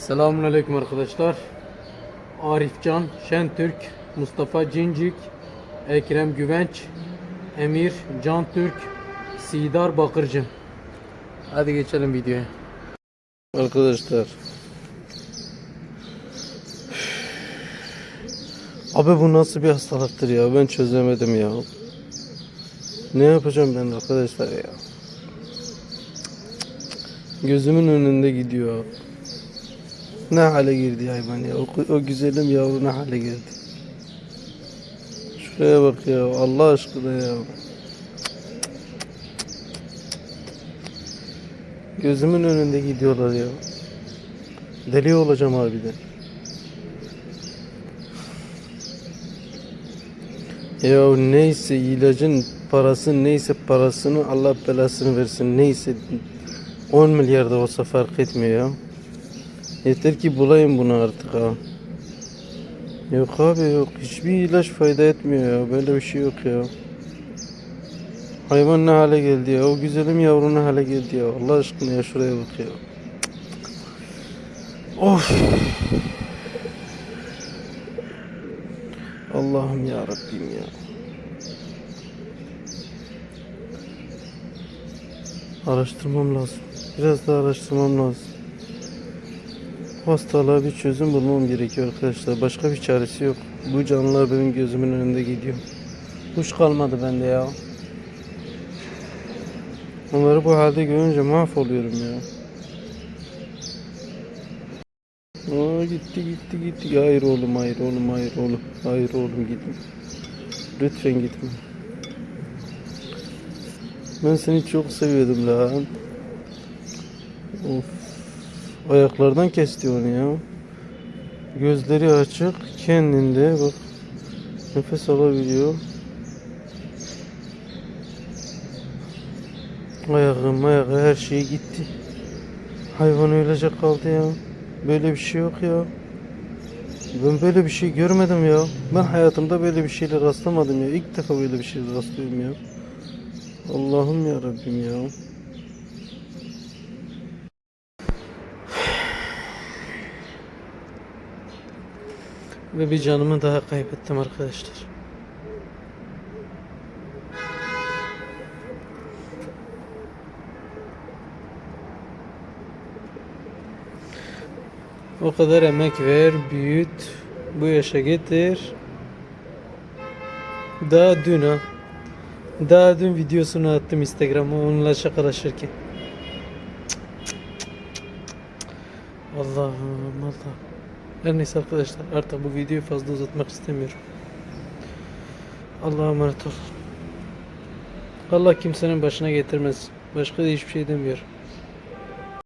Selamünaleyküm arkadaşlar. Arifcan Şentürk, Mustafa Cincik, Ekrem Güvenç, Emir Can Türk, Sidar Bakırcı. Hadi geçelim videoya. Arkadaşlar. Abi bu nasıl bir hastalıktır ya? Ben çözemedim ya. Ne yapacağım ben arkadaşlar ya? Gözümün önünde gidiyor. Ne hale girdi hayvan ya. O, o güzelim yavru ne hale girdi. Şuraya bak ya. Allah aşkına ya. Gözümün önünde gidiyorlar ya. Deli olacağım harbiden. Ya neyse ilacın parası neyse parasını Allah belasını versin neyse 10 milyar da olsa fark etmiyor ya. Yeter ki bulayım bunu artık ha. Yok abi yok. Hiçbir ilaç fayda etmiyor ya. Böyle bir şey yok ya. Hayvan ne hale geldi ya. O güzelim yavru ne hale geldi ya. Allah aşkına ya şuraya bak ya. Of. Allah'ım ya Rabbim ya. Araştırmam lazım. Biraz daha araştırmam lazım. Hastalığa bir çözüm bulmam gerekiyor arkadaşlar. Başka bir çaresi yok. Bu canlılar benim gözümün önünde gidiyor. Kuş kalmadı bende ya. Onları bu halde görünce mahvoluyorum ya. Aa, gitti gitti gitti. Hayır oğlum hayır oğlum hayır oğlum. Hayır oğlum gitme. Lütfen gitme. Ben seni çok seviyordum lan. Of. Ayaklardan kesti onu ya. Gözleri açık, kendinde bak. Nefes alabiliyor. Ayağı, ayağı her şey gitti. Hayvan öylece kaldı ya. Böyle bir şey yok ya. Ben böyle bir şey görmedim ya. Ben hayatımda böyle bir şeyle rastlamadım ya. İlk defa böyle bir şeyle rastlıyorum ya. Allah'ım ya Rabbim ya. Ve bir canımı daha kaybettim arkadaşlar. O kadar emek ver, büyüt, bu yaşa getir. Daha dün ha. Daha dün videosunu attım Instagram'a onunla şakalaşırken. Allah'ım Allah'ım. Her neyse arkadaşlar artık bu videoyu fazla uzatmak istemiyorum. Allah'a emanet ol. Allah kimsenin başına getirmez. Başka da hiçbir şey demiyorum.